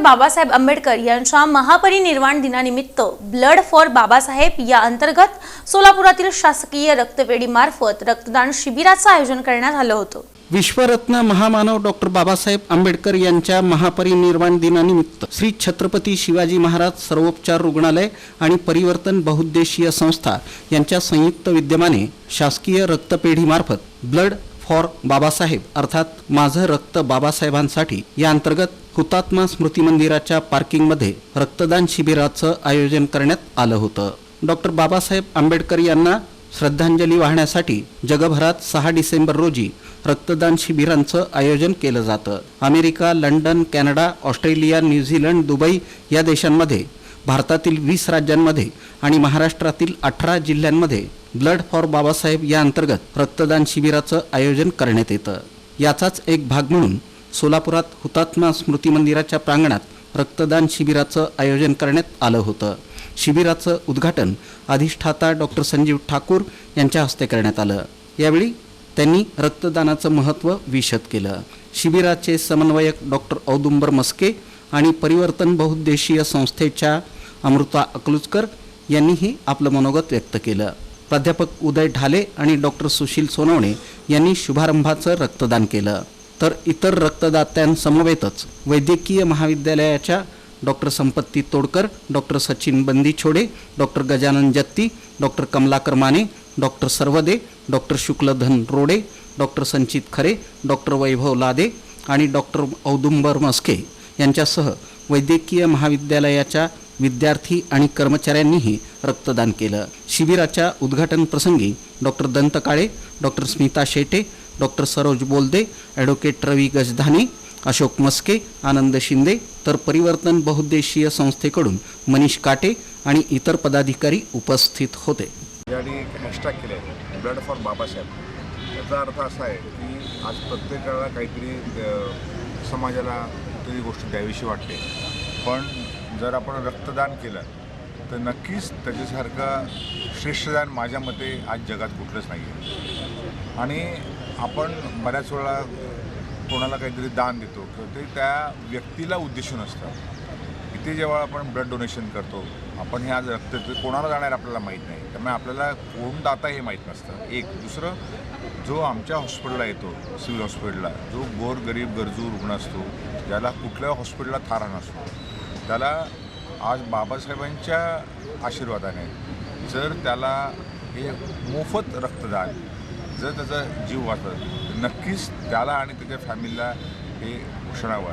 बाबासाहेब आंबेडकर यांच्या महापरिनिर्वाण दिनानिमित्त blood for Babasaheb या अंतर्गत सोलापुरातील शासकीय रक्तपेढीमार्फत रक्तदान शिबिराचं आयोजन करण्यात आलं होतं. विश्वरत्न महामानव डॉक्टर बाबासाहेब आंबेडकर यांच्या महापरिनिर्वाण दिनानिमित्त श्री छत्रपती शिवाजी महाराज सर्वोपचार रुग्णालय आणि परिवर्तन बहुउद्देशीय संस्था यांच्या संयुक्त विद्यमाने शासकीय रक्तपेढीमार्फत ब्लड फॉर बाबासाहेब अर्थात माझं रक्त बाबासाहेबांसाठी या अंतर्गत हुतात्मा स्मृती मंदिराच्या पार्किंगमध्ये रक्तदान शिबिराचं आयोजन करण्यात आलं होतं. डॉक्टर बाबासाहेब आंबेडकर यांना श्रद्धांजली वाहण्यासाठी जगभरात सहा डिसेंबर रोजी रक्तदान शिबिरांचं आयोजन केलं जातं. America London Canada Australia New Zealand Dubai या देशांमध्ये भारतातील वीस राज्यांमध्ये आणि महाराष्ट्रातील अठरा जिल्ह्यांमध्ये ब्लड फॉर बाबासाहेब या अंतर्गत रक्तदान शिबिराचं आयोजन करण्यात येतं. याचाच एक भाग म्हणून सोलापुरात हुतात्मा स्मृती मंदिराच्या प्रांगणात रक्तदान शिबिराचं आयोजन करण्यात आलं होतं. शिबिराचं उद्घाटन अधिष्ठाता डॉक्टर संजीव ठाकूर यांच्या हस्ते करण्यात आलं. यावेळी त्यांनी रक्तदानाचं महत्त्व विशद केलं. शिबिराचे समन्वयक डॉक्टर औदुंबर मस्के आणि परिवर्तन बहुद्देशीय संस्थेच्या अमृता अकलुजकर यांनीही आपलं मनोगत व्यक्त केलं. प्राध्यापक उदय ढाले आणि डॉक्टर सुशील सोनवणे यांनी शुभारंभाचं रक्तदान केलं. तर इतर रक्तदात्यांसमवेतच. वैद्यकीय महाविद्यालयाच्या doctor Sampatti Todkar doctor Sachin Bandichhode doctor Gajanan Jatti doctor Kamalakar Mane doctor Sarvade doctor Shukladhan Rode doctor Sanchit खरे डॉक्टर वैभव लादे आणि डॉक्टर औदुंबर मस्के यांच्यासह वैद्यकीय महाविद्यालयाच्या विद्यार्थी आणि कर्मचाऱ्यांनीही रक्तदान केलं. शिबिराच्या उद्घाटन प्रसंगी doctor Dantkale doctor Smita Shete doctor Saroj Bolde advocate Ravi Gajdhane Ashok Maske Anand Shinde तर परिवर्तन बहुद्देशीय संस्थेकडून मनीष काटे आणि इतर पदाधिकारी उपस्थित होते. हॅशटॅग केले ब्लड फॉर बाबासाहेब. याचा अर्थ असा आहे की आज प्रत्येकाला काहीतरी समाजाला कुठेतरी गोष्ट द्यावीशी वाटते. पण जर आपण रक्तदान केलं तर नक्कीच त्याच्यासारखं श्रेष्ठदान माझ्या मते आज जगात कुठलंच नाही आहे आणि आपण बऱ्याच वेळा कोणाला काहीतरी दान देतो किंवा ते त्या व्यक्तीला उद्देशून असतं. इथे जेव्हा आपण ब्लड डोनेशन करतो आपण हे आज रक्त ते कोणाला जाणार आपल्याला माहीत नाही. त्यामुळे आपल्याला कोण दाता हे माहीत नसतं. एक. दुसरं जो आमच्या हॉस्पिटलला येतो सिव्हिल हॉस्पिटलला जो गोर गरीब गरजू रुग्ण असतो ज्याला कुठल्या हॉस्पिटलला थारा नसतो त्याला आज बाबासाहेबांच्या आशीर्वादाने जर त्याला हे मोफत रक्तदान जर त्याचा जीव वाचला तर नक्कीच त्याला आणि त्याच्या फॅमिलीला हे क्षणावं आहे.